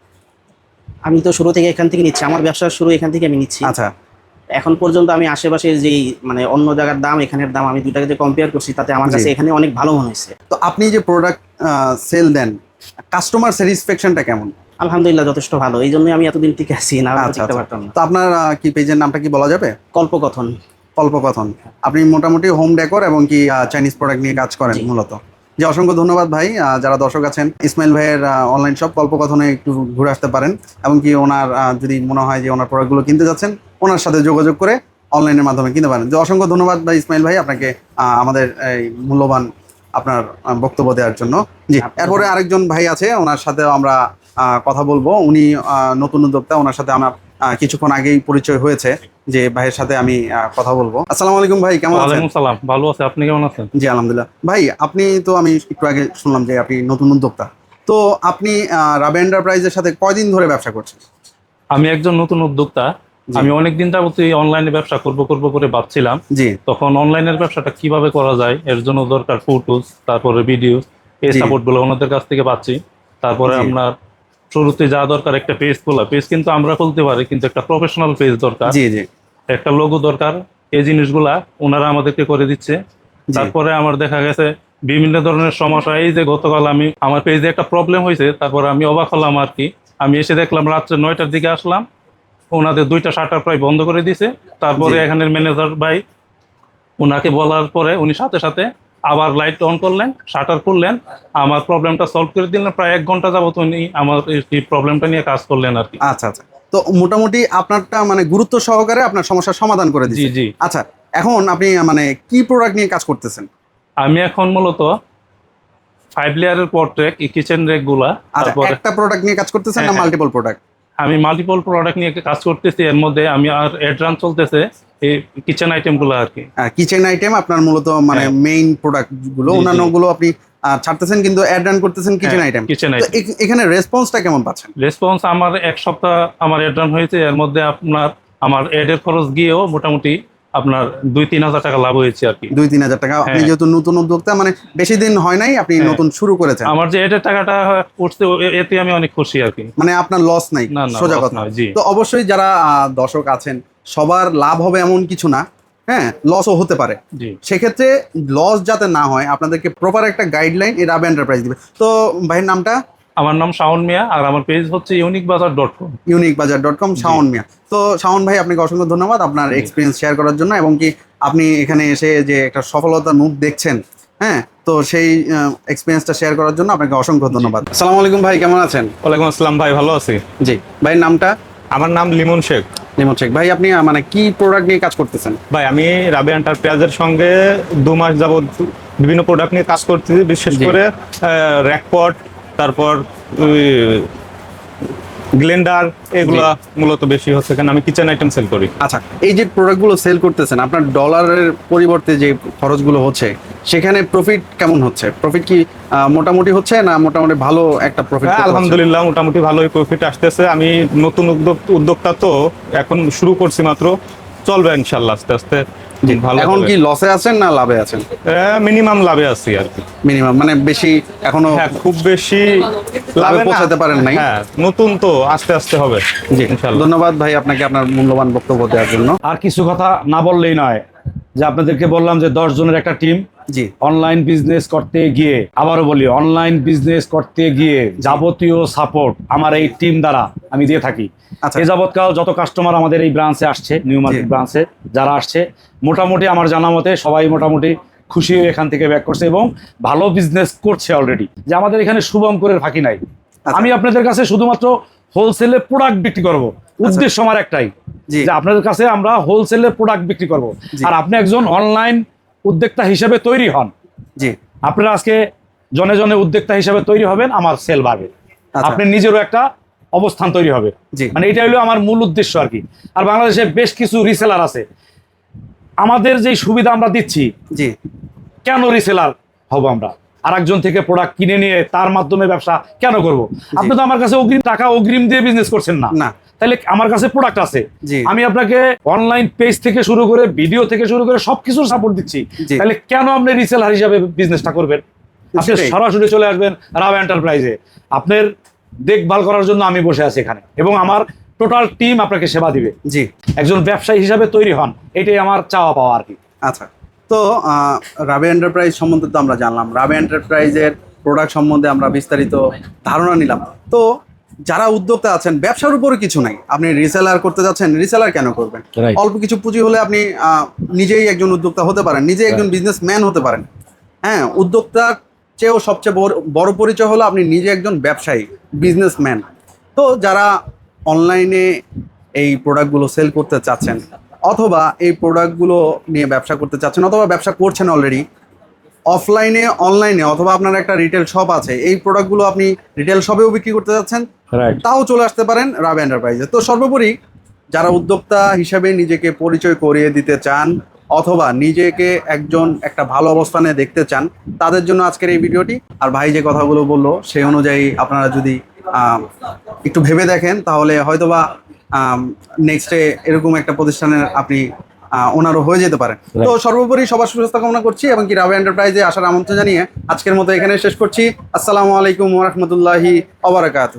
আমি তো শুরু থেকে এখান থেকে নিচ্ছি। আমার ব্যবসা শুরু এখান থেকে আমি নিচ্ছি। আচ্ছা। এখন পর্যন্ত আমি আশেপাশের যেই মানে অন্য জায়গার দাম এখানের দাম আমি দুটাকে যে কম্পেয়ার করছি তাতে আমার কাছে এখানে অনেক ভালো মনে হয়েছে। তো আপনি যে প্রোডাক্ট সেল দেন কাস্টমার স্যাটিসফ্যাকশনটা কেমন? আলহামদুলিল্লাহ যথেষ্ট ভালো। এই জন্যই আমি এতদিন টিকে আছি না আচ্ছা, আচ্ছা। পারতাম তো আপনার কি পেজের নামটা কি বলা যাবে? কল্পকথন। কল্পকথন আপনি মোটামুটি হোম ডেকোর এবং কি চাইনিজ প্রোডাক্ট নিয়ে কাজ করেন মূলত। যে অসংখ্য ধন্যবাদ ভাই। যারা দর্শক আছেন ইসমাইল ভাইয়ের অনলাইন শপ কল্পকথনে একটু ঘুরে আসতে পারেন এবং কি ওনার যদি মনে হয় যে ওনার প্রোডাক্টগুলো কিনতে যাচ্ছেন ওনার সাথে যোগাযোগ করে অনলাইনের মাধ্যমে কিনতে পারেন। যে অসংখ্য ধন্যবাদ ভাই ইসমাইল ভাই আপনাকে আমাদের এই মূল্যবান আপনার বক্তব্য দেওয়ার জন্য। জি এরপরে আরেকজন ভাই আছে ওনার সাথে আমরা কথা বলব। উনি নতুন উদ্যোক্তা ওনার সাথে আমার কিছুক্ষণ আগেই পরিচয় হয়েছে যে ভাইয়ের সাথে আমি কথা বলব। আসসালামু আলাইকুম ভাই কেমন আছেন? সালাম ভালো আছে। আপনি কেমন আছেন? জি আলহামদুলিল্লাহ। ভাই আপনি তো আমি একটু আগে শুনলাম যে আপনি নতুন উদ্যোক্তা। তো আপনি রাবে এন্টারপ্রাইজের সাথে কয়দিন ধরে ব্যবসা করছেন? আমি একজন নতুন উদ্যোক্তা। আমি অনেকদিন যাবত এই অনলাইনে ব্যবসা করব করব করে ভাবছিলাম। জি। তখন অনলাইনের ব্যবসাটা কীভাবে করা যায় এর জন্য দরকার ফটোস তারপরে ভিডিও এই। সাপোর্টগুলো ওনাদের কাছ থেকে পাচ্ছি। তারপরে আপনার শুরুতে যা দরকার একটা পেজ খোলা। পেজ কিন্তু আমরা খুলতে পারি কিন্তু একটা প্রফেশনাল পেজ দরকার। জি জি। একটা লোগো দরকার। এই জিনিসগুলা ওনারা আমাদেরকে করে দিচ্ছে। তারপরে আমার দেখা গেছে বিভিন্ন ধরনের সমস্যা। এই যে গতকাল আমি আমার পেজে একটা প্রবলেম হয়েছে তারপরে আমি অবাক হলাম আর কি। আমি এসে দেখলাম রাত্রে নয়টার দিকে আসলাম। ওনাদের দুইটা শাটার প্রায় বন্ধ করে দিছে। তারপরে এখানের ম্যানেজার ভাই ওনাকে বলার পরে উনি সাথে সাথে আবার লাইট অন করলেন শাটার করলেন আমার প্রবলেমটা সলভ করে দিলেন প্রায় এক ঘণ্টা যাবত উনি আমার এই প্রবলেমটা নিয়ে কাজ করলেন আর কি। আচ্ছা আচ্ছা। তো মোটামুটি আপনারটা মানে গুরুত্ব সহকারে আপনার সমস্যার সমাধান করে জি দিচ্ছে জি। আচ্ছা এখন আপনি মানে কি প্রোডাক্ট নিয়ে কাজ করতেছেন? আমি এখন মূলত ফাইভ লেয়ারের পোর্ট্রেক এই কিচেন রেকগুলা আচ্ছা তারপরে একটা প্রোডাক্ট নিয়ে কাজ করতেছেন না হ্যাঁ, হ্যাঁ। মাল্টিপল প্রোডাক্ট আমি মাল্টিপল প্রোডাক্ট নিয়ে কাজ করতেছি এর মধ্যে আমি আর অ্যাডরান চলতেছে এই কিচেন আইটেমগুলো আর কি কিচেন আইটেম আপনার মূলত মানে হ্যাঁ। মেইন প্রোডাক্টগুলো জি, জি। অন্যান্যগুলো আপনি ছাড়তেছেন কিন্তু অ্যাড রান করতেছেন কিচেন আইটেম কিচেন আইটেম এখানে রেসপন্সটা কেমন পাচ্ছেন রেসপন্স আমার এক সপ্তাহ আমার অ্যাডরান হয়েছে এর মধ্যে আপনার আমার অ্যাডের খরচ গিয়েও মোটামুটি আপনার দুই তিন হাজার টাকা লাভ হয়েছে আর কি। দুই তিন হাজার টাকা। আপনি হ্যাঁ। যেহেতু নতুন উদ্যোক্তা মানে বেশি দিন হয় নাই আপনি হ্যাঁ। নতুন শুরু করেছেন। আমার যে অ্যাডের টাকাটা উঠছে এতে আমি অনেক খুশি আর কি। মানে আপনার লস নাই সোজা কথা। তো অবশ্যই যারা দর্শক আছেন সবার লাভ হবে এমন কিছু না হ্যাঁ লসও হতে পারে। সেক্ষেত্রে লস যাতে না হয় আপনাদেরকে প্রপার একটা গাইডলাইন এই রাবে এন্টারপ্রাইজ দিবে। তো ভাইয়ের নামটা? আমার নাম শাওন মিয়া আর আমার পেজ হচ্ছে unique Bazaar dot com unique Bazaar dot com Shaon Mia. তো শাওন ভাই আপনাকে অসংখ্য ধন্যবাদ আপনার এক্সপিরিয়েন্স শেয়ার করার জন্য এবং কি আপনি এখানে এসে যে একটা সফলতা মুখ দেখছেন হ্যাঁ? তো সেই এক্সপিরিয়েন্সটা শেয়ার করার জন্য আপনাকে অসংখ্য ধন্যবাদ। আসসালামু আলাইকুম ভাই কেমন আছেন? ওয়ালাইকুম আসসালাম ভাই ভালো আছি। জি। ভাইয়ের নামটা? আমার নাম লিমন শেখ। নিমত শেখ। ভাই আপনি মানে কি প্রোডাক্ট নিয়ে কাজ করতেছেন? ভাই আমি রাবি এন্টারপ্রাইজের সঙ্গে দু মাস যাবত বিভিন্ন প্রোডাক্ট নিয়ে কাজ করতেছি বিশেষ। করে র্যাকপট তারপর গ্লেন্ডার এগুলা মূলত বেশি হচ্ছে কারণ আমি কিচেন আইটেম সেল করি। আচ্ছা এই যে প্রোডাক্টগুলো সেল করতেছেন আপনার ডলারের পরিবর্তে যে খরচগুলো হচ্ছে সেখানে প্রফিট কেমন হচ্ছে? প্রফিট কি মোটামুটি হচ্ছে না মোটামুটি ভালো একটা প্রফিট হ্যাঁ, আলহামদুলিল্লাহ মোটামুটি ভালোই প্রফিট আসতেছে। আমি নতুন উদ্যোক্তা তো এখন শুরু করছি মাত্র। চলবে ইনশাল্লাহ আস্তে আস্তে। ভালো এখন কি লসে আছেন না লাভে আছেন? মিনিমাম লাভে আছি আর কি। মিনিমাম মানে বেশি এখনও হ্যাঁ খুব বেশি লাভে। পৌঁছাতে পারেন নাই? হ্যাঁ নতুন তো আস্তে আস্তে হবে জি ইনশাআল্লাহ ধন্যবাদ ভাই আপনাকে আপনার মূল্যবান বক্তব্য দেওয়ার জন্য। আর কিছু কথা না বললেই নয় যে আপনাদেরকে বললাম যে দশ জনের একটা টিম জি। অনলাইন বিজনেস করতে গিয়ে আবারও বলি অনলাইন বিজনেস করতে গিয়ে যাবতীয় সাপোর্ট আমার এই টিম দ্বারা আমি দিয়ে থাকি। আচ্ছা। এ যাবৎকাল যত কাস্টমার আমাদের এই ব্রাঞ্চে আসছে নিউ মার্কেট ব্রাঞ্চে যারা আসছে মোটামুটি আমার জানা মতে সবাই মোটামুটি খুশি হয়ে এখান থেকে ব্যাক করছে এবং ভালো বিজনেস করছে অলরেডি যে আমাদের এখানে শুভঙ্করের ফাঁকি নাই। আচ্ছা। আমি আপনাদের কাছে শুধুমাত্র হোলসেলে প্রোডাক্ট বিক্রি করব। উদ্দেশ্য আমার একটাই। যে আপনাদের কাছে আমরা হোলসেলে প্রোডাক্ট বিক্রি করব। আর আপনি একজন অনলাইন উদ্যোক্তা হিসেবে তৈরি হন। জি। আপনারা আজকে জনে জনে উদ্যোক্তা হিসেবে তৈরি হবেন আমার সেল বাড়বে আচ্ছা। আপনি নিজেরও একটা অবস্থান তৈরি হবে। মানে এটা হলো আমার মূল উদ্দেশ্য আর কি। আর বাংলাদেশে বেশ কিছু রিসেলার আছে। আমাদের যেই সুবিধা আমরা দিচ্ছি জি। কেন রিসেলার হব আমরা? আর একজন থেকে প্রোডাক্ট কিনে নিয়ে তার মাধ্যমে ব্যবসা কেন করব? আপনি তো আমার কাছে অগ্রিম টাকা অগ্রিম দিয়ে বিজনেস করছেন না। না। তাহলে আমার কাছে প্রোডাক্ট আছে। আমি আপনাকে অনলাইন পেজ থেকে শুরু করে ভিডিও থেকে শুরু করে সবকিছুর সাপোর্ট দিচ্ছি। তাহলে কেন আপনি রিসেলার হিসাবে বিজনেসটা করবেন? আপনি সরাসরি চলে আসবেন রাব এন্টারপ্রাইজে আপনার দেখভাল করার জন্য আমি বসে আছি এখানে এবং আমার টোটাল টিম আপনাকে সেবা দিবে। জি। একজন ব্যবসায়ী হিসাবে তৈরি হন এটাই আমার চাওয়া পাওয়া আর কি। আচ্ছা। তো রাবে এন্টারপ্রাইজ সম্বন্ধে তো আমরা জানলাম। রাবে এন্টারপ্রাইজের প্রোডাক্ট সম্বন্ধে আমরা বিস্তারিত ধারণা নিলাম। তো যারা উদ্যোক্তা আছেন ব্যবসার উপরে কিছু নাই। আপনি রিসেলার করতে যাচ্ছেন রিসেলার কেন করবেন? অল্প কিছু পুঁজি হলে আপনি নিজেই একজন উদ্যোক্তা হতে পারেন নিজে একজন বিজনেসম্যান হতে পারেন। হ্যাঁ উদ্যোক্তার চেয়েও সবচেয়ে বড় বড় পরিচয় হলো আপনি নিজে একজন ব্যবসায়ী বিজনেসম্যান তো যারা অনলাইনে এই প্রোডাক্টগুলো সেল করতে চাচ্ছেন অথবা এই প্রোডাক্টগুলো নিয়ে ব্যবসা করতে চাচ্ছেন অথবা ব্যবসা করছেন অলরেডি অফলাইনে অনলাইনে অথবা আপনার একটা রিটেল শপ আছে এই প্রোডাক্টগুলো আপনি রিটেল শপেও বিক্রি করতে যাচ্ছেন তাও চলে আসতে পারেন রাব এন্টারপ্রাইজে তো সর্বোপরি যারা উদ্যোক্তা হিসেবে নিজেকে পরিচয় করিয়ে দিতে চান অথবা নিজেকে একজন একটা ভালো অবস্থানে দেখতে চান তাদের জন্য আজকের এই ভিডিওটি। আর ভাই যে কথাগুলো বলল সেই অনুযায়ী আপনারা যদি একটু ভেবে দেখেন তাহলে হয়তোবা নেক্সটে এরকম একটা প্রতিষ্ঠানের আপনি ওনারও হয়ে যেতে পারে। তো সর্বোপরি সবার সুস্বাস্থ্য কামনা করছি এবং কি রাবে এন্টারপ্রাইজে আসার আমন্ত্রণ জানিয়ে আজকের মতো এখানে শেষ করছি। আসসালামু আলাইকুম ওরহমতুল্লাহি আবরাকাত